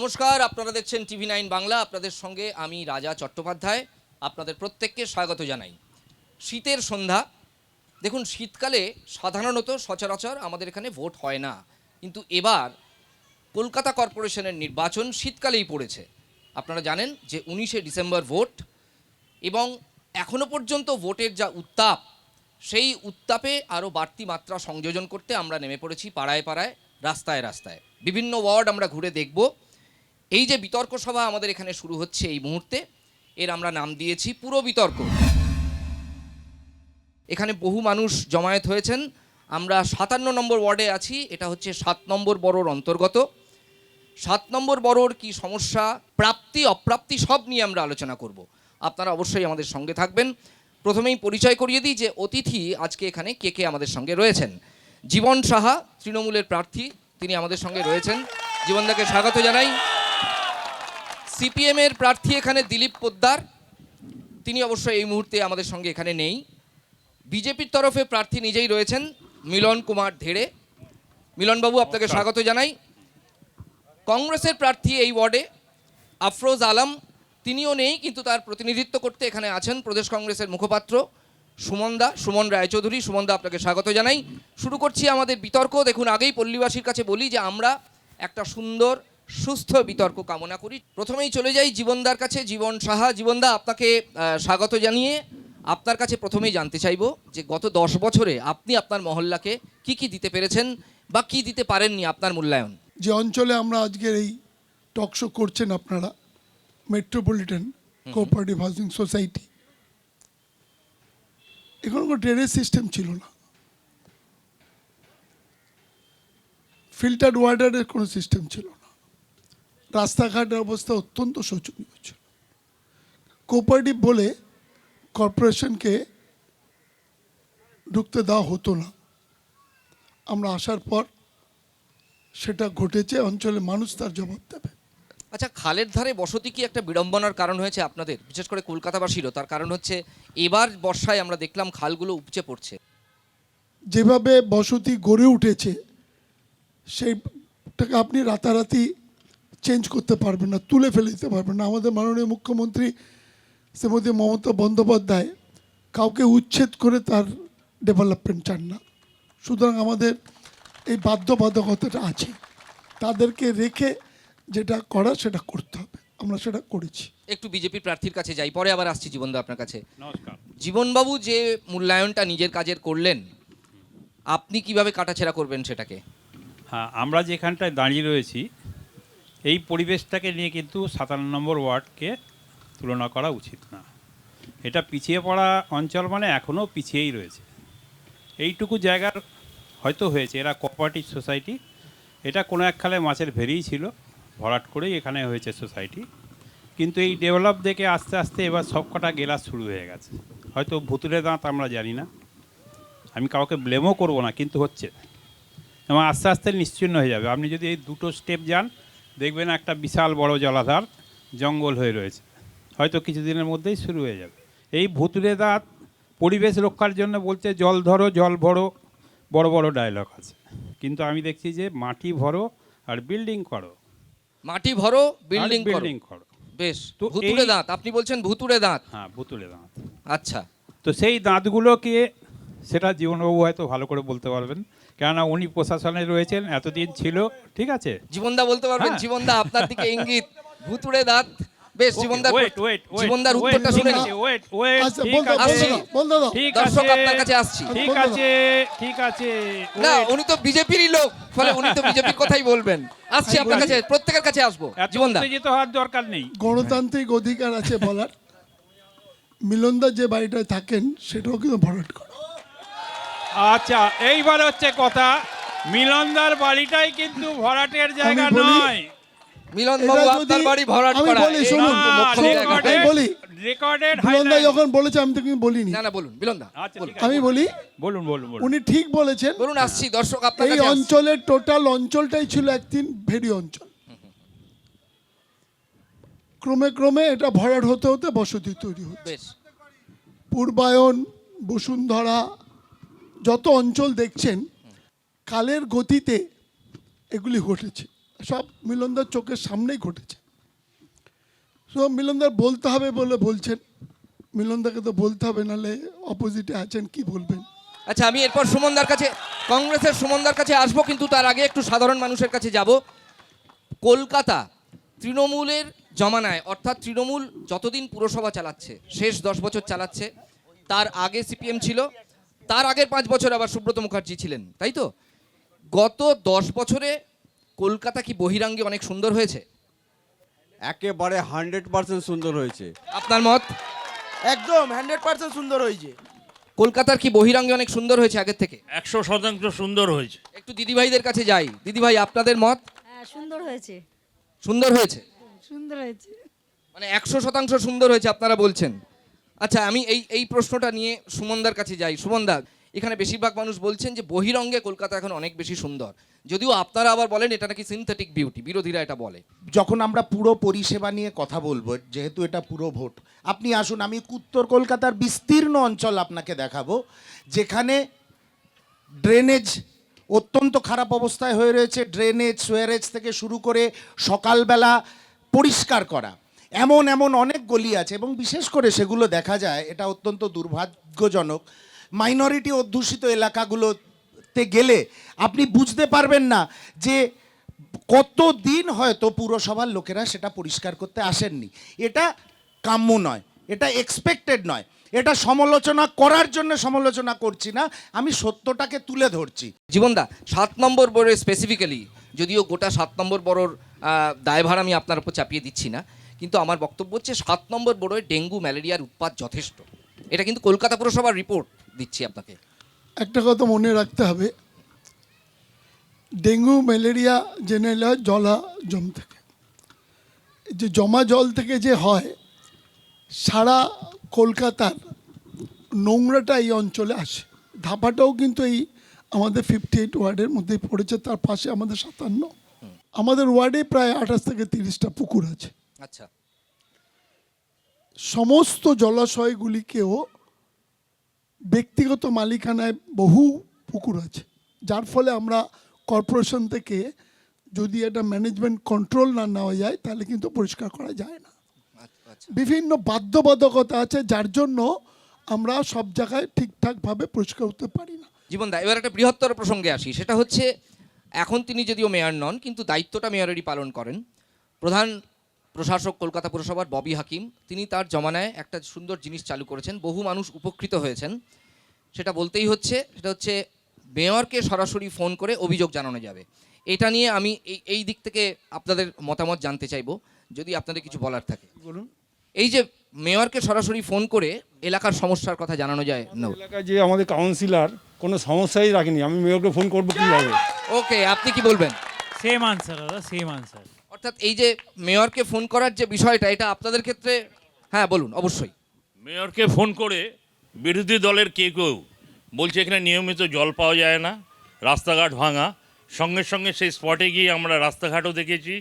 নমস্কার, আপনারা দেখছেন টিভি নাইন বাংলা। আপনাদের সঙ্গে আমি রাজা চট্টোপাধ্যায়, আপনাদের প্রত্যেককে স্বাগত জানাই। শীতের সন্ধ্যা, দেখুন শীতকালে সাধারণত সচরাচর আমাদের এখানে ভোট হয় না। কিন্তু এবার কলকাতা কর্পোরেশনের নির্বাচন শীতকালেই পড়েছে। আপনারা জানেন যে উনিশে ডিসেম্বর ভোট এবং এখনও পর্যন্ত ভোটের যা উত্তাপ, সেই উত্তাপে আরও বাড়তি মাত্রা সংযোজন করতে আমরা নেমে পড়েছি পাড়ায় পাড়ায়, রাস্তায় রাস্তায়। বিভিন্ন ওয়ার্ড আমরা ঘুরে দেখব। এই যে বিতর্ক সভা আমাদের এখানে শুরু হচ্ছে এই মুহূর্তে, এর আমরা নাম দিয়েছি পুরো বিতর্ক। এখানে বহু মানুষ জমায়েত হয়েছেন। আমরা সাতান্ন নম্বর ওয়ার্ডে আছি, এটা হচ্ছে সাত নম্বর বড়োর অন্তর্গত। সাত নম্বর বড়োর কি সমস্যা, প্রাপ্তি, অপ্রাপ্তি সব নিয়ে আমরা আলোচনা করব। আপনারা অবশ্যই আমাদের সঙ্গে থাকবেন। প্রথমেই পরিচয় করিয়ে দিই যে অতিথি আজকে এখানে কে কে আমাদের সঙ্গে রয়েছেন। জীবন সাহা, তৃণমূলের প্রার্থী, তিনি আমাদের সঙ্গে রয়েছেন। জীবনদাকে স্বাগত জানাই। সিপিএমের প্রার্থী এখানে দিলীপ পোদ্দার। তিনি অবশ্য এই মুহূর্তে আমাদের সঙ্গে এখানে নেই। বিজেপির তরফে প্রার্থী নিজেই রয়েছেন মিলন কুমার ধেড়ে। মিলনবাবু আপনাকে স্বাগত জানাই। কংগ্রেসের প্রার্থী এই ওয়ার্ডে আফরোজ আলম। তিনিও নেই কিন্তু তার প্রতিনিধিত্ব করতে এখানে আছেন প্রদেশ কংগ্রেসের মুখপাত্র সুমনদা সুমন রায়চৌধুরী। সুমনদা আপনাকে স্বাগত জানাই। শুরু করছি আমাদের বিতর্ক। দেখুন আগেই পল্লীবাসীর কাছে বলি যে আমরা একটা সুন্দর সুস্থ বিতর্ক কামনা করি। প্রথমেই চলে যাই জীবনদার কাছে জীবন সাহা। জীবনদা আপনাকে স্বাগত জানিয়ে আপনার কাছে প্রথমেই জানতে চাইব যে গত দশ বছরে আপনি আপনার মহল্লাকে কি কি দিতে পেরেছেন বা কি দিতে পারেননি আপনার মূল্যায়ন? যে অঞ্চলে আমরা আজকের এই টক শো করছেন আপনারা মেট্রোপলিটন কোঅপারেটিভ হাউজিং সোসাইটি এখানে কোনো ড্রেনেজ সিস্টেম ছিল না। ফিল্টার ওয়াটারের কোনো সিস্টেম ছিল না। রাস্তাঘাটের অবস্থা অত্যন্ত শোচনীয় ছিল। কোঅপারেটিভ বলে কর্পোরেশনকে ঢুকতে দেওয়া হতো না। আমরা আসার পর সেটা ঘটেছে অঞ্চলের মানুষ তার জবাব দেবে। আচ্ছা খালের ধারে বসতি কি একটা বিড়ম্বনার কারণ হয়েছে আপনাদের? বিশেষ করে কলকাতাবাসীরও তার কারণ হচ্ছে এবার বর্ষায় আমরা দেখলাম খালগুলো উপচে পড়ছে। যেভাবে বসতি গড়ে উঠেছে সেইটাকে আপনি রাতারাতি চেঞ্জ করতে পারবেন না তুলে ফেলে দিতে পারবেন না। আমাদের মাননীয় মুখ্যমন্ত্রী শ্রীমতী মমতা বন্দ্যোপাধ্যায় কাউকে উচ্ছেদ করে তার ডেভেলপমেন্ট চান না। সুতরাং আমাদের এই বাধ্যবাধকতাটা আছে। তাদেরকে রেখে যেটা করা সেটা করতে হবে। আমরা সেটা করেছি। একটু বিজেপি প্রার্থীর কাছে যাই পরে আবার আসছি জীবনদা আপনার কাছে। নমস্কার। জীবনবাবু যে মূল্যায়নটা নিজের কাজের করলেন আপনি কীভাবে কাটাছেড়া করবেন সেটাকে? হ্যাঁ আমরা যেখানটায় দাঁড়িয়ে রয়েছি এই পরিবেশটাকে নিয়ে কিন্তু সাতান্ন নম্বর ওয়ার্ডকে তুলনা করা উচিত না। এটা পিছিয়ে পড়া অঞ্চল মানে এখনও পিছিয়েই রয়েছে। এইটুকু জায়গার হয়তো হয়েছে, এরা কোঅপারেটিভ সোসাইটি এটা কোনো একখানে মাছের ভেরিই ছিল, ভরাট করেই এখানে হয়েছে সোসাইটি কিন্তু এই ডেভেলপ দেখে আস্তে আস্তে এবার সব কটা গেলাস শুরু হয়ে গেছে। হয়তো ভুতুরে দাঁত আমরা জানি না, আমি কাউকে ব্লেমও করব না, কিন্তু হচ্ছে। এবং আস্তে আস্তে নিশ্চিন্ন হয়ে যাবে। আপনি যদি এই দুটো স্টেপ যান দেখবেন একটা বিশাল বড় জলাধার জঙ্গল হয়ে রয়েছে। হয়তো কিছুদিনের মধ্যেই শুরু হয়ে যাবে। এই ভুতুরে দাঁত পরিবেশ রক্ষার জন্য বলছে জল ধরো জল ভরো। বড় বড় ডায়লগ আছে। কিন্তু আমি দেখছি যে মাটি ভরো আর বিল্ডিং করো। মাটি ভরো বিল্ডিং বিল্ডিং করো। বেশ তো ভুতুরে দাঁত আপনি বলছেন ভুতুরে দাঁত হ্যাঁ ভুতুরে দাঁত আচ্ছা। তো সেই দাঁতগুলোকে সেটা জীবনবাবু হয়তো ভালো করে বলতে পারবেন। কেননা উনি প্রশাসনে রয়েছেন এতদিন ছিল ঠিক আছে? জীবনদা বলতে পারবেন হ্যাঁ। জীবনদা আপনার দিকে ইঙ্গিত। ভুতুরে দাঁত। বেশ জীবনদার ওয়েট ওয়েট জীবনদার উত্তরটা শুনে নিই ওয়েট ওয়েট আচ্ছা ঠিক আছে। দর্শক আপনার কাছে আসছি। ঠিক আছে ঠিক আছে না উনি তো বিজেপিরই লোক ফলে উনি তো বিজেপির কথাই বলবেন। আসছি আপনার কাছে প্রত্যেকের কাছে আসব। জীবনদা। উত্তেজিত হওয়ার দরকার নেই। গণতান্ত্রিক অধিকার আছে বলার। মিলনদা যে বাড়িটায় থাকেন সেটাও কিন্তু ভরাট করা। আচ্ছা এইবার হচ্ছে কথা মিলনদার বাড়িটাই কিন্তু ভরাটের জায়গা নয়। মিলন বাবু আপনার বাড়ি ভরাট আমি করা বলি, শুনুন। আমি বলি। রেকর্ডেড মিলনদা যখন বলেছে আমি তো কিন্তু বলিনি। না না বলুন মিলনদা আচ্ছা আমি বলি বলুন বলুন উনি ঠিক বলেছেন বলুন আসছি দর্শক আপনার এই অঞ্চলের টোটাল অঞ্চলটাই ছিল একদিন ভেরি অঞ্চল। ক্রমে ক্রমে এটা ভরাট হতে হতে বসতি তৈরি হচ্ছে। বেশ। পূর্বায়ন বসুন্ধরা যত অঞ্চল দেখছেন, কালের গতিতে এগুলি ঘটেছে। সব মিলনদার চোখের সামনেই ঘটেছে। সো মিলনদার বলতে হবে বলে বলছেন। মিলনদাকে তো বলতে হবে, নাহলে অপোজিটে আছেন, কি বলবেন? আচ্ছা আমি এরপর সুমনদার কাছে, কংগ্রেসের সুমনদার কাছে আসব, কিন্তু তার আগে একটু সাধারণ মানুষের কাছে যাব। কলকাতা তৃণমূলের জমানায়, অর্থাৎ তৃণমূল যতদিন পুরসভা চালাচ্ছে, শেষ দশ বছর চালাচ্ছে, তার আগে সিপিএম ছিল তার আগের পাঁচ বছর আবার সুব্রত মুখার্জি ছিলেন তাই তো? গত দশ বছরে কলকাতা কি বহিরাঙ্গে অনেক সুন্দর হয়েছে? একেবারে হান্ড্রেড পার্সেন্ট সুন্দর হয়েছে। আপনার মত? একদম হান্ড্রেড পার্সেন্ট সুন্দর হয়েছে। কলকাতার কি বহিরাঙ্গে অনেক সুন্দর হয়েছে আগের থেকে? একশো শতাংশ সুন্দর হয়েছে। একটু দিদিভাইদের কাছে যাই। দিদিভাই আপনাদের মত? হ্যাঁ সুন্দর হয়েছে। সুন্দর হয়েছে? সুন্দর হয়েছে। মানে একশো শতাংশ সুন্দর হয়েছে আপনারা বলছেন। আচ্ছা আমি এই এই প্রশ্নটা নিয়ে সুমনদার কাছে যাই। সুমনদা এখানে বেশিরভাগ মানুষ বলছেন যে বহিরঙ্গে কলকাতা এখন অনেক বেশি সুন্দর। যদিও আপনারা আবার বলেন এটা নাকি সিনথেটিক বিউটি বিরোধীরা এটা বলে। যখন আমরা পুরো পরিষেবা নিয়ে কথা বলব, যেহেতু এটা পুরো ভোট, আপনি আসুন, আমি উত্তর কলকাতার বিস্তীর্ণ অঞ্চল আপনাকে দেখাবো, যেখানে ড্রেনেজ অত্যন্ত খারাপ অবস্থায় হয়ে রয়েছে। ড্রেনেজ সোয়ারেজ থেকে শুরু করে সকালবেলা পরিষ্কার করা। এমন এমন অনেক গলি আছে এবং বিশেষ করে সেগুলো দেখা যায়, এটা অত্যন্ত দুর্ভাগ্যজনক মাইনরিটি অধ্যুষিত এলাকাগুলোতে গেলে আপনি বুঝতে পারবেন না যে কত দিন হয়তো পুরসভার লোকেরা সেটা পরিষ্কার করতে আসেননি। এটা কাম্য নয়, এটা এক্সপেক্টেড নয়। এটা সমালোচনা করার জন্য সমালোচনা করছি না, আমি সত্যটাকে তুলে ধরছি। জীবনদা সাত নম্বর বোর্ডে স্পেসিফিক্যালি যদিও গোটা সাত নম্বর বড়োর দায়ভার আমি আপনার উপর চাপিয়ে দিচ্ছি না। কিন্তু আমার বক্তব্য হচ্ছে সাত নম্বর বড়োয় ডেঙ্গু ম্যালেরিয়ার উৎপাত যথেষ্ট। এটা কিন্তু কলকাতা পুরসভার রিপোর্ট দিচ্ছি আপনাকে। একটা কথা মনে রাখতে হবে ডেঙ্গু ম্যালেরিয়া জেনারেল হয় জলা জম থেকে। যে জমা জল থেকে যে হয় সারা কলকাতার নোংরাটা এই অঞ্চলে আসে। ধাপাটাও কিন্তু এই আমাদের ফিফটি এইট ওয়ার্ডের মধ্যেই পড়েছে তার পাশে আমাদের সাতান্ন। আমাদের ওয়ার্ডে প্রায় আঠাশ থেকে তিরিশটা পুকুর আছে। আচ্ছা। সমস্ত জলাশয়গুলিকেও ব্যক্তিগত মালিকানায় বহু পুকুর আছে। যার ফলে আমরা কর্পোরেশন থেকে যদি এটা ম্যানেজমেন্ট কন্ট্রোল না নেওয়া যায় তাহলে কিন্তু পরিষ্কার করা যায় না। আচ্ছা। বিভিন্ন বাধ্যবাধকতা আছে যার জন্য আমরা সব জায়গায় ঠিকঠাকভাবে পরিষ্কার করতে পারি না। জীবনদা এবার একটা বৃহত্তর প্রসঙ্গে আসি। সেটা হচ্ছে এখন তিনি যদিও মেয়র নন কিন্তু দায়িত্বটা মেয়রেরই পালন করেন। প্রধান প্রশাসক কলকাতা পুরসভার ববি হাকিম তিনি তার জমানায় একটা সুন্দর জিনিস চালু করেছেন বহু মানুষ উপকৃত হয়েছেন। সেটা বলতেই হচ্ছে সেটা হচ্ছে মেয়রকে সরাসরি ফোন করে অভিযোগ জানানো যাবে। এটা নিয়ে আমি এই এই দিক থেকে আপনাদের মতামত জানতে চাইব যদি আপনাদের কিছু বলার থাকে। বলুন। এই যে মেয়রকে সরাসরি ফোন করে এলাকার সমস্যার কথা জানানো যায় না এলাকায় যে আমাদের কাউন্সিলর কোনো সমস্যাই রাখেনি। আমি মেয়রকে ফোন করব কীভাবে? ওকে আপনি কি বলবেন? সেম আনসার দাদা সেম আনসার অর্থাৎ এই যে মেয়রকে ফোন করার যে বিষয়টা এটা আপনাদের ক্ষেত্রে হ্যাঁ বলুন অবশ্যই। মেয়রকে ফোন করে বিরোধী দলের কে কেউ বলছে এখানে নিয়মিত জল পাওয়া যায় না রাস্তাঘাট ভাঙা সঙ্গে সঙ্গে সেই স্পটে গিয়ে আমরা রাস্তাঘাটও দেখেছি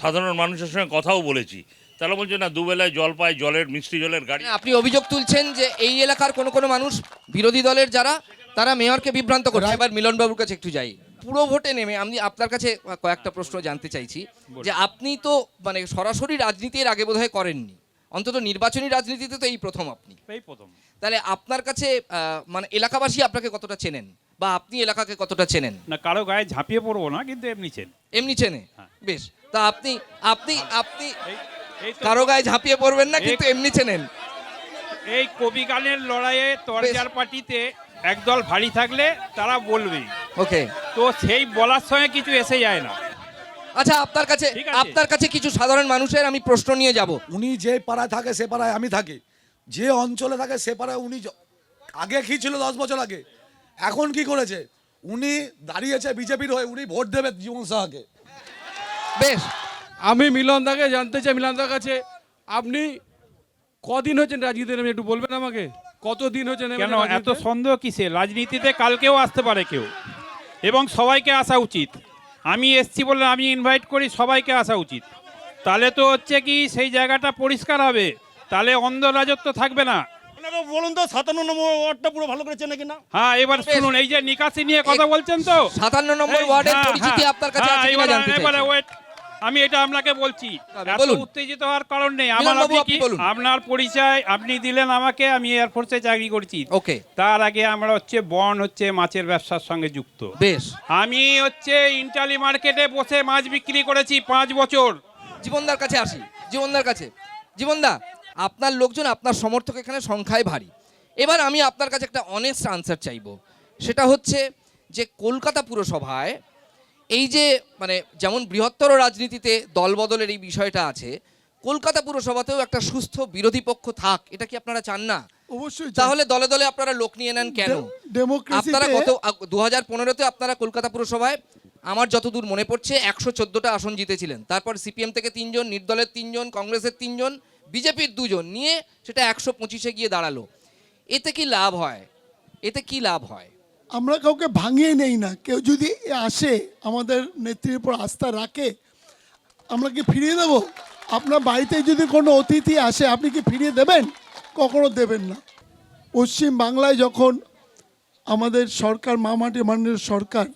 সাধারণ মানুষের সঙ্গে কথাও বলেছি। তারা বলছে না দুবেলায় জল পায় জলের মিষ্টি জলের গাড়ি মানে আপনি অভিযোগ তুলছেন যে এই এলাকার কোনো কোনো মানুষ বিরোধী দলের যারা তারা মেয়রকে বিভ্রান্ত করছে। এবার মিলনবাবুর কাছে একটু যাই। পুরো ভোটে নেমে আমি আপনার কাছে কয়েকটা প্রশ্ন জানতে চাইছি। যে আপনি তো মানে সরাসরি রাজনীতির আগে বোধহয় করেননি। অন্তত নির্বাচনী রাজনীতিতে তো এই প্রথম আপনি। এই প্রথম। তাহলে আপনার কাছে মানে এলাকাবাসী আপনাকে কতটা চেনেন? বা আপনি এলাকাকে কতটা চেনেন? না কারও গায়ে ঝাঁপিয়ে পড়ব না কিন্তু এমনি চেন। এমনি চেনে? হ্যাঁ। বেশ। তা আপনি আপনি আপনি কারও গায়ে ঝাঁপিয়ে পড়বেন না কিন্তু এমনি চেনেন। এই কবি গানের লড়াইয়ে তরজার পার্টিতে একদল ভারী থাকলে তারা বলবেই। ওকে। তো সেই বলার সঙ্গে কিছু এসে যায় না। আচ্ছা আপনার কাছে ঠিক আছে। আপনার কাছে কিছু সাধারণ মানুষের আমি প্রশ্ন নিয়ে যাব। উনি যে পাড়ায় থাকে সে পাড়ায় আমি থাকি। যে অঞ্চলে থাকে সে পাড়ায় উনি য- আগে কি ছিল দশ বছর আগে? এখন কি করেছে? উনি দাঁড়িয়েছে বিজেপির হয়ে উনি ভোট দেবে জীবন সাহাকে। বেশ। আমি মিলন দাকে জানতে চাই মিলন দার কাছে। আপনি কদিন হচ্ছেন রাজনীতিতে নেমে একটু বলবেন আমাকে? কতদিন হচ্ছে কেন এত সন্দেহ কিসে? রাজনীতিতে কালকেও আসতে পারে কেউ। এবং সবাইকে আসা উচিত। আমি এসছি বলে আমি ইনভাইট করি সবাইকে আসা উচিত। তাহলে তো হচ্ছে কি সেই জায়গাটা পরিষ্কার হবে। তাহলে অন্ধ রাজত্ব থাকবে না। বলুন তো সাতান্ন নম্বর ওয়ার্ডটা পুরো ভালো করে চেনে কিনা হ্যাঁ এবার শুনুন এই যে নিকাশি নিয়ে কথা বলছেন তো? সাতান্ন নম্বর ওয়ার্ডের হ্যাঁ, পরিচিতি হ্যাঁ, আপনার কাছে হ্যাঁ, আছে কিনা এবারে- জানতে এবারে চাইছি। আমি এটা আপনাকে বলছি। এত উত্তেজিত হওয়ার কারণ নেই। আমার আপনি আপনি কি আপনার পরিচয় আপনি দিলেন আমাকে আমি এয়ারফোর্সে চাকরি করছি। ওকে। তার আগে আমরা হচ্ছে বন হচ্ছে মাছের ব্যবসার সঙ্গে যুক্ত। বেশ। আমি হচ্ছে ইন্টালি মার্কেটে বসে মাছ বিক্রি করেছি পাঁচ বছর। জীবনদার কাছে আসি। জীবনদার কাছে। জীবনদা আপনার লোকজন আপনার সমর্থক এখানে সংখ্যায় ভারী। এবার আমি আপনার কাছে একটা অনেস্ট আনসার চাইব। সেটা হচ্ছে যে কলকাতা পুরসভায় এই যে মানে যেমন বৃহত্তর রাজনীতিতে দলবদলের এই বিষয়টা আছে কলকাতা পুরসভাতেও একটা সুস্থ বিরোধী পক্ষ থাক এটা কি আপনারা চান না? অবশ্যই তাহলে দলে দলে আপনারা লোক নিয়ে নেন কেন? আপনারা গত দু হাজার পনেরোতে আপনারা কলকাতা পুরসভায় আমার যতদূর মনে পড়ছে একশো চোদ্দোটা আসন জিতেছিলেন। তারপর সিপিএম থেকে তিনজন নির্দলের তিনজন কংগ্রেসের তিনজন বিজেপির দুজন নিয়ে সেটা একশো পঁচিশে গিয়ে দাঁড়াল। এতে কি লাভ হয়? এতে কি লাভ হয়? আমরা কাউকে ভাঙিয়ে নেই না। কেউ যদি আসে আমাদের নেত্রীর উপর আস্থা রাখে আমরা কি ফিরিয়ে দেব? আপনার বাড়িতে যদি কোনো অতিথি আসে আপনি কি ফিরিয়ে দেবেন? কখনো দেবেন না। পশ্চিম বাংলায় যখন আমাদের সরকার মামাটি মাননীয় সরকার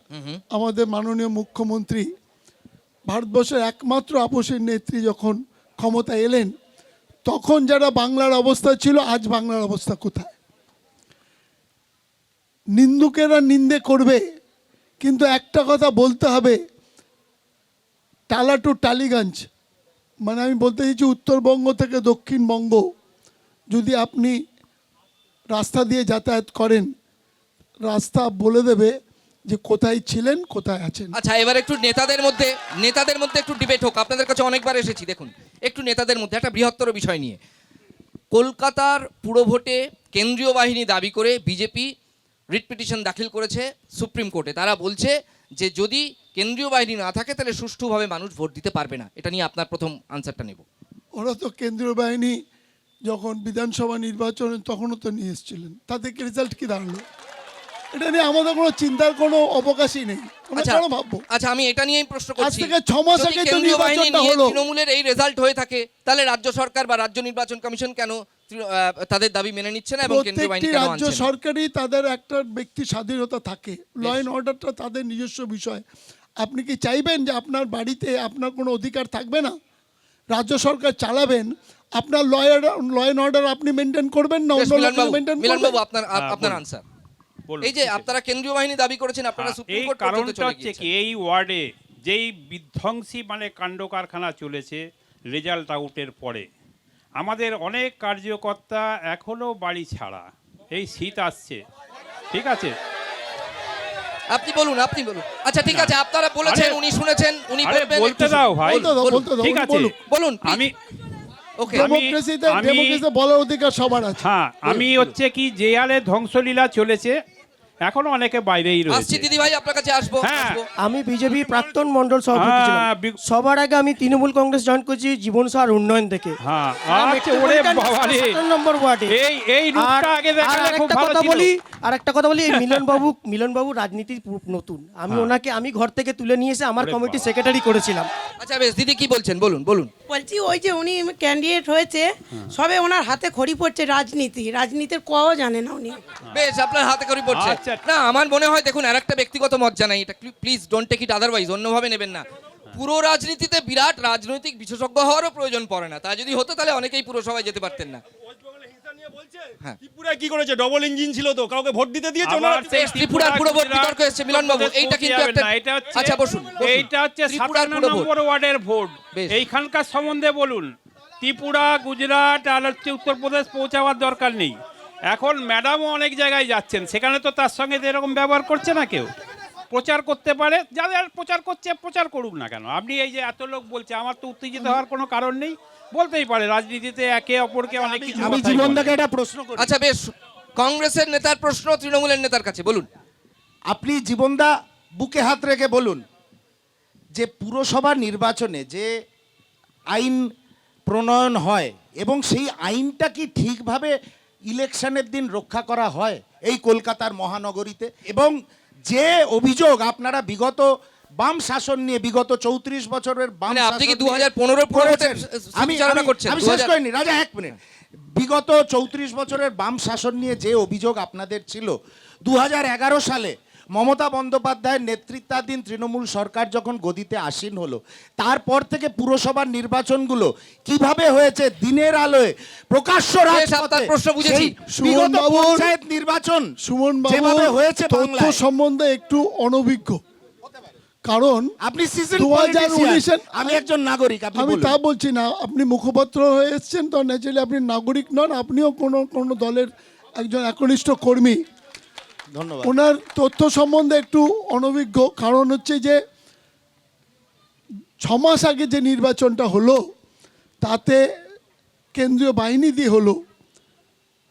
আমাদের মাননীয় মুখ্যমন্ত্রী ভারতবর্ষের একমাত্র আপোষের নেত্রী যখন ক্ষমতা এলেন তখন যারা বাংলার অবস্থা ছিল আজ বাংলার অবস্থা কোথায়? নিন্দুকেরা নিন্দে করবে। কিন্তু একটা কথা বলতে হবে। টালা টু টালিগঞ্জ। মানে আমি বলতে চাইছি উত্তরবঙ্গ থেকে দক্ষিণবঙ্গ। যদি আপনি রাস্তা দিয়ে যাতায়াত করেন, রাস্তা বলে দেবে যে কোথায় ছিলেন, কোথায় আছেন। আচ্ছা এবার একটু নেতাদের মধ্যে নেতাদের মধ্যে একটু ডিবেট হোক। আপনাদের কাছে অনেকবার এসেছি, দেখুন। একটু নেতাদের মধ্যে, একটা বৃহত্তর বিষয় নিয়ে। কলকাতার পুরভোটে কেন্দ্রীয় বাহিনী দাবি করে বিজেপি রিট পিটিশন দাখিল করেছে সুপ্রিম কোর্টে। তারা বলছে যে যদি কেন্দ্রীয় বাহিনী না থাকে তাহলে সুষ্ঠুভাবে মানুষ ভোট দিতে পারবে না। এটা নিয়ে আপনার প্রথম আনসারটা নেব। ওরা তো কেন্দ্রীয় বাহিনী যখন বিধানসভা নির্বাচনে তখনও তো নিয়ে এসেছিলেন। তাদের রেজাল্ট কি দাঁড়াল? এটা নিয়ে আমাদের কোনো চিন্তার কোনো অবকাশই নেই। আচ্ছা ভাববো? আচ্ছা আমি এটা নিয়েই প্রশ্ন আজ করছি। থেকে ছ মাস আগে কেন্দ্রীয় বাহিনী তৃণমূলের এই রেজাল্ট হয়ে থাকে তাহলে রাজ্য সরকার বা রাজ্য নির্বাচন কমিশন কেন তাদের দাবি মেনে নিচ্ছে না এবং কেন্দ্রীয় বাহিনী কেন রাজ্য? সরকারই তাদের একটা ব্যক্তি স্বাধীনতা থাকে। ল অ্যান্ড অর্ডারটা তাদের নিজস্ব বিষয়। আপনি কি চাইবেন যে আপনার বাড়িতে আপনার কোনো অধিকার থাকবে না? রাজ্য সরকার চালাবেন। আপনার লয়ার ল অ্যান্ড অর্ডার আপনি মেনটেন করবেন না? অন্য মেনটেন করবেন? আপনার হ্যাঁ, আপনার বলুন। আনসার এই যে আপনারা কেন্দ্রীয় বাহিনী দাবি করেছেন আপনারা হ্যাঁ, সুপ্রিম কোর্ট পর্যন্ত কারণটা চলে হচ্ছে কি এই ওয়ার্ডে যেই বিধ্বংসী মানে কাণ্ড কারখানা চলেছে রেজাল্ট আউটের পরে আমাদের অনেক কার্যকর্তা এখনও বাড়ি ছাড়া। এই শীত আসছে। ঠিক আছে? আপনি বলুন আপনি বলুন। আচ্ছা ঠিক আছে আপনারা বলেছেন উনি শুনেছেন উনি বলবেন। বলতে দাও ভাই। বলুন, ঠিক আছে। বলুন। আমি ওকে আমি- ডেমোক্রেসিতে ডেমোক্রেসিতে বলার অধিকার সবার আছে। হ্যাঁ আমি হচ্ছে কি জেয়ালে ধ্বংসলীলা চলেছে। এখনও অনেকে বাইরেই আসছি রয়েছে। দিদি ভাই আপনার কাছে আসব হ্যাঁ। আসব। আমি বিজেপি প্রাক্তন মন্ডল সভাপতি হ্যাঁ, বি- সবার আগে আমি তৃণমূল কংগ্রেস জয়েন করছি জীবন সার উন্নয়ন থেকে। হ্যাঁ আর আচ্ছা ওরে মেট্রোপলিটন বাবারে। সাতান্ন নম্বর ওয়ার্ডে। এই এই রূপটা আগে আর দেখালে খুব একটা ভালো কথা ছিল। বলি আর একটা কথা বলি এই মিলন বাবু মিলন বাবু রাজনীতি নতুন। আমি। ওনাকে আমি ঘর থেকে তুলে নিয়ে এসে আমার কমিটি সেক্রেটারি করেছিলাম। আচ্ছা বেশ দিদি কি বলছেন? বলুন বলুন। বলছি ওই যে উনি ক্যান্ডিডেট হয়েছে সবে ওনার হাতে খড়ি পড়ছে রাজনীতি। রাজনীতির কও জানে না উনি। বেশ আপনার হাতে করে পড়ছে। আচ্ছা। না আমার মনে হয় দেখুন আর একটা ব্যক্তিগত মত জানাই এটা please don't take it otherwise অন্যভাবে নেবেন না। পুরো রাজনীতিতে বিরাট রাজনৈতিক বিশেষজ্ঞ হওয়ারও প্রয়োজন পড়ে না তা যদি হতো তাহলে অনেকেই পুরসভায় যেতে পারতেন না। কি করেছে? ডবল ইঞ্জিন ছিল তো কাউকে ভোট দিতে দিয়েছে? ওনারা ত্রিপুরার পুরো ভোট বিতর্ক এসছে, মিলন বাবু, এইটা কিন্তু একটা- এটা হচ্ছে আচ্ছা, বসুন, বসুন। এইটা হচ্ছে ত্রিপুরার সাতান্ন পুরো ভোট। নম্বর ওয়ার্ডের ভোট। এইখানকার সম্বন্ধে বলুন ত্রিপুরা গুজরাট আর হচ্ছে উত্তরপ্রদেশ পৌঁছাবার দরকার নেই। এখন ম্যাডামও অনেক জায়গায় যাচ্ছেন। সেখানে তো তার সঙ্গে এরকম ব্যবহার করছে না কেউ। প্রচার করতে পারে যাদের প্রচার করছে প্রচার করুক না কেন। আপনি এই যে এত লোক বলছে আমার তো উত্তেজিত হওয়ার কোনো কারণ নেই। বলতেই পারে রাজনীতিতে একে অপরকে অনেক কিছু আমি প্রশ্ন করি। আচ্ছা বেশ। কংগ্রেসের নেতার প্রশ্ন তৃণমূলের নেতার কাছে বলুন। আপনি জীবনদা বুকে হাত রেখে বলুন যে পুরসভা নির্বাচনে যে আইন প্রণয়ন হয় এবং সেই আইনটা কি ঠিকভাবে ইলেকশনের দিন রক্ষা করা হয় এই কলকাতার মহানগরীতে। এবং যে অভিযোগ আপনারা বিগত বাম শাসন নিয়ে বিগত চৌত্রিশ বছরের বাম মানে আপনি কি শাসন 2015 নিয়ে আমি স্মৃতিচারণা আমি- আমি শেষ করিনি। রাজা এক মিনিট। বিগত চৌত্রিশ বছরের বাম শাসন নিয়ে যে অভিযোগ আপনাদের ছিল দু হাজার এগারো সালে মমতা বন্দ্যোপাধ্যায়ের নেতৃত্বাধীন তৃণমূল সরকার যখন গদিতে আসীন হলো তারপর থেকে পুরসভার নির্বাচনগুলো কীভাবে হয়েছে? দিনের আলোয় প্রকাশ্য রাজপথে প্রশ্ন বুঝেছি। বিগত পঞ্চায়েত নির্বাচন সুমন যেভাবে হয়েছে তথ্য সম্বন্ধে একটু অনভিজ্ঞ। কারণ আপনি সিজন 2019 আমি একজন নাগরিক আপনি আমি। তা বলছি না আপনি মুখপাত্র হয়ে এসেছেন তো ন্যাচারালি আপনি নাগরিক নন আপনিও কোনো কোনো দলের একজন একনিষ্ঠ কর্মী। ধন্যবাদ। ওনার তথ্য সম্বন্ধে একটু অনভিজ্ঞ কারণ হচ্ছে যে ছ মাস আগে যে নির্বাচনটা হলো তাতে কেন্দ্রীয় বাহিনী দিয়ে হলো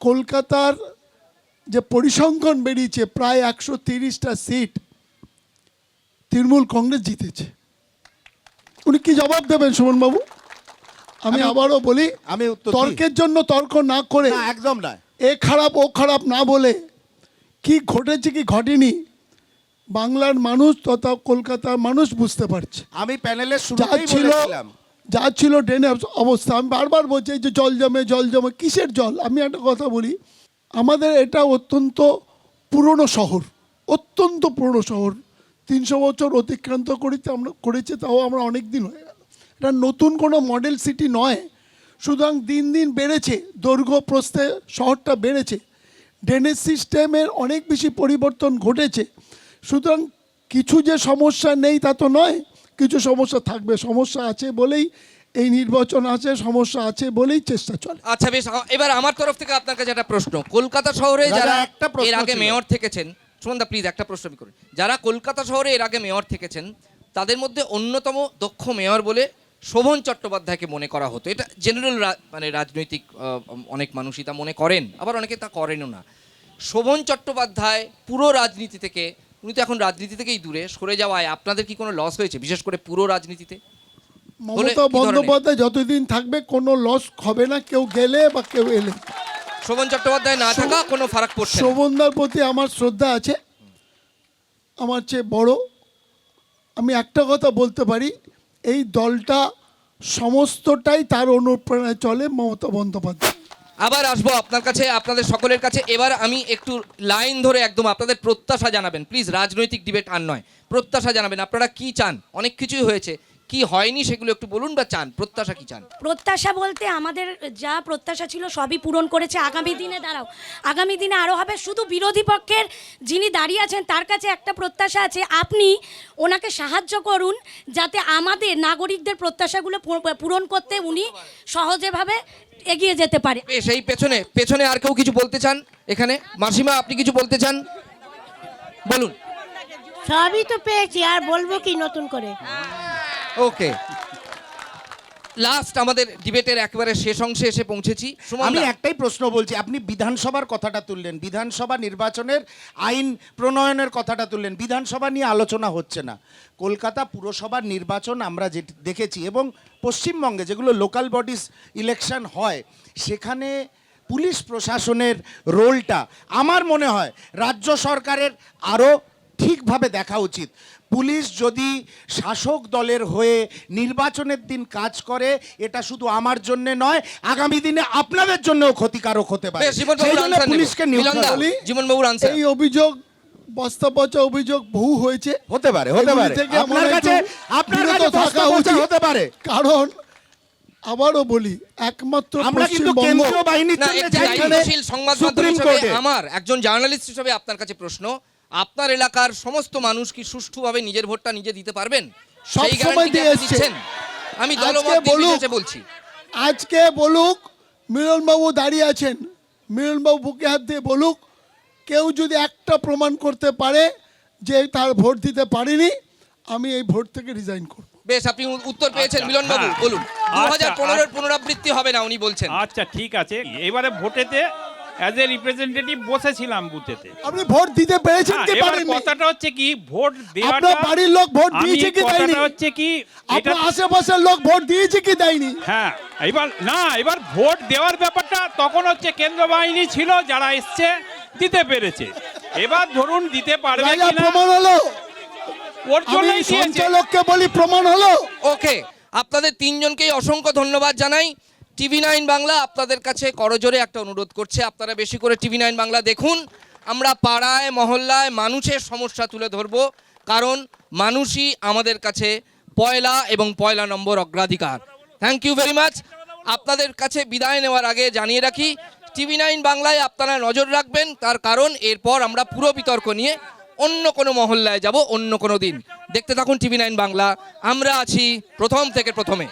কলকাতার যে পরিসংখ্যান বেরিয়েছে প্রায় একশো তিরিশটা সিট তৃণমূল কংগ্রেস জিতেছে। উনি কি জবাব দেবেন সুমনবাবু? আমি আবারও বলি আমি তর্কের জন্য তর্ক না করে একদম না এ খারাপ ও খারাপ না বলে কি ঘটেছে কি ঘটেনি? বাংলার মানুষ তথা কলকাতার মানুষ বুঝতে পারছে। আমি প্যানেলের যা শুরুতেই বলেছিলাম। যা ছিল ড্রেনের অবস্থা। আমি বারবার বলছি যে জল জমে জল জমে কিসের জল? আমি একটা কথা বলি আমাদের এটা অত্যন্ত পুরনো শহর অত্যন্ত পুরনো শহর। তিনশো বছর অতিক্রান্ত করিতে আমরা করেছে তাও আমরা অনেক দিন হয়ে গেল। এটা নতুন কোনো মডেল সিটি নয়। সুতরাং দিন দিন বেড়েছে দৈর্ঘ্য প্রস্থে শহরটা বেড়েছে। ড্রেনেজ সিস্টেমের অনেক বেশি পরিবর্তন ঘটেছে। সুতরাং কিছু যে সমস্যা নেই তা তো নয় কিছু সমস্যা থাকবে। সমস্যা আছে বলেই এই নির্বাচন আছে সমস্যা আছে বলেই চেষ্টা চলে। আচ্ছা বেশ এবার আমার তরফ থেকে আপনার কাছে একটা প্রশ্ন। কলকাতা শহরে যারা একটা এর আগে মেয়র থেকেছেন সুমন্দা প্লিজ একটা প্রশ্ন আমি করি। যারা কলকাতা শহরে এর আগে মেয়র থেকেছেন তাদের মধ্যে অন্যতম দক্ষ মেয়র বলে শোভন চট্টোপাধ্যায়কে মনে করা হতো। এটা জেনারেল মানে রাজনৈতিক অনেক মানুষই তা মনে করেন আবার অনেকে তা করেনও না। শোভন চট্টোপাধ্যায় পুরো রাজনীতি থেকে উনি তো এখন রাজনীতি থেকেই দূরে সরে যাওয়ায় আপনাদের কি কোনো লস হয়েছে বিশেষ করে পুরো রাজনীতিতে? মমতা বন্দ্যোপাধ্যায় যতদিন থাকবে কোনো লস হবে না কেউ গেলে বা কেউ এলে। শোভন চট্টোপাধ্যায় না থাকা কোনো ফারাক পড়ছে শোভনদার প্রতি আমার শ্রদ্ধা আছে। আমার চেয়ে বড়। আমি একটা কথা বলতে পারি এই দলটা সমস্তটাই তার অনুপ্রেরণায় চলে মমতা বন্দ্যোপাধ্যায়। আবার আসব আপনার কাছে, আপনাদের সকলের কাছে। এবার আমি একটু লাইন ধরে একদম আপনাদের প্রত্যাশা জানাবেন। প্লিজ, রাজনৈতিক ডিবেট আর নয়, প্রত্যাশা জানাবেন। আপনারা কি চান? অনেক কিছুই হয়েছে। কি হয়নি সেগুলো একটু বলুন বা চান প্রত্যাশা কি চান? প্রত্যাশা বলতে আমাদের যা প্রত্যাশা ছিল সবই পূরণ করেছে আগামী দিনে দাঁড়াও। আগামী দিনে আরও হবে শুধু বিরোধী পক্ষের যিনি দাঁড়িয়ে আছেন তার কাছে একটা প্রত্যাশা আছে আপনি ওনাকে সাহায্য করুন যাতে আমাদের নাগরিকদের প্রত্যাশাগুলো পূর- পূরণ করতে উনি সহজেভাবে এগিয়ে যেতে পারে। সেই পেছনে পেছনে আর কেউ কিছু বলতে চান এখানে? মাসিমা আপনি কিছু বলতে চান? বলুন। সবই তো পেয়েছি আর বলব কি নতুন করে? ওকে লাস্ট আমাদের ডিবেটের একেবারে শেষ অংশে এসে পৌঁছেছি। আমি একটাই প্রশ্ন বলছি, আপনি বিধানসভার কথাটা তুললেন, বিধানসভা নির্বাচনের আইন প্রণয়নের কথাটা তুললেন, বিধানসভা নিয়ে আলোচনা হচ্ছে না। কলকাতা পুরসভার নির্বাচন আমরা যে দেখেছি এবং পশ্চিমবঙ্গে যেগুলো লোকাল বডিস ইলেকশন হয়, সেখানে পুলিশ প্রশাসনের রোলটা আমার মনে হয় রাজ্য সরকারের আরও ঠিকভাবে দেখা উচিত। পুলিশ যদি শাসক দলের হয়ে নির্বাচনের দিন কাজ করে এটা শুধু আমার জন্য নয় আগামী দিনে আপনাদের জন্যও ক্ষতিকারক হতে পারে। পুলিশকে। জীবনবাবুর আনসার। এই অভিযোগ বস্তা পচা অভিযোগ বহু হয়েছে। হতে পারে হতে পারে। আপনার কাছে আপনার কাছে থাকা উচিত। হতে পারে। কারণ আবারও বলি একমাত্র আমরা কিন্তু কেন্দ্রীয় বাহিনীর জন্য সুপ্রিম কোর্টে আমার একজন জার্নালিস্ট হিসেবে আপনার কাছে প্রশ্ন। আপনার এলাকার সমস্ত মানুষ কি সুষ্ঠুভাবে নিজের ভোটটা নিজে দিতে পারবেন? সব সময় দিয়ে আমি আজকে দলমত নির্বিশেষে বলছি। আজকে বলুক মিলনবাবু দাঁড়িয়ে আছেন। মিলনবাবু বুকে হাত দিয়ে বলুক কেউ যদি একটা প্রমাণ করতে পারে যে তার ভোট দিতে পারেনি আমি এই ভোট থেকে রিজাইন করব। বেশ আপনি উত্তর পেয়েছেন আচ্ছা, মিলন বাবু হ্যাঁ। বলুন। দু আচ্ছা, হাজার পনেরোর আচ্ছা। পুনরাবৃত্তি হবে না উনি বলছেন। আচ্ছা ঠিক আছে। এবারে ভোটেতে অ্যাজ এ রিপ্রেজেন্টেটিভ বসেছিলাম বুথেতে আপনি ভোট দিতে পেরেছেন হ্যাঁ, কি পারেননি? কথাটা হচ্ছে কি ভোট দেওয়াটা আপনার বাড়ির লোক ভোট দিয়েছে কি কথাটা দেয়নি? হচ্ছে কি এটা আপনার আশেপাশের লোক ভোট দিয়েছে কি দেয়নি? হ্যাঁ এবার না এবার ভোট দেওয়ার ব্যাপারটা তখন হচ্ছে কেন্দ্র বাহিনী ছিল যারা এসছে দিতে পেরেছে। এবার ধরুন দিতে পারবে রাজা কিনা। প্রমাণ হলো। ওর জন্যই সঞ্চালককে বলি প্রমাণ হলো। ওকে আপনাদের তিনজনকেই অসংখ্য ধন্যবাদ জানাই। টিভি নাইন বাংলা আপনাদের কাছে করজোরে একটা অনুরোধ করছে। আপনারা বেশি করে টিভি নাইন বাংলা দেখুন। আমরা পাড়ায়, মহল্লায় মানুষের সমস্যা তুলে ধরব। কারণ মানুষই আমাদের কাছে পয়লা এবং পয়লা নম্বর অগ্রাধিকার। থ্যাংক ইউ ভেরি মাচ আপনাদের কাছে বিদায় নেওয়ার আগে জানিয়ে রাখি, টিভি নাইন বাংলায় আপনারা নজর রাখবেন। তার কারণ এরপর আমরা পুরো বিতর্ক নিয়ে অন্য কোনো মহল্লায় যাব অন্য কোনো দিন। দেখতে থাকুন টিভি নাইন বাংলা। আমরা আছি প্রথম থেকে প্রথমে।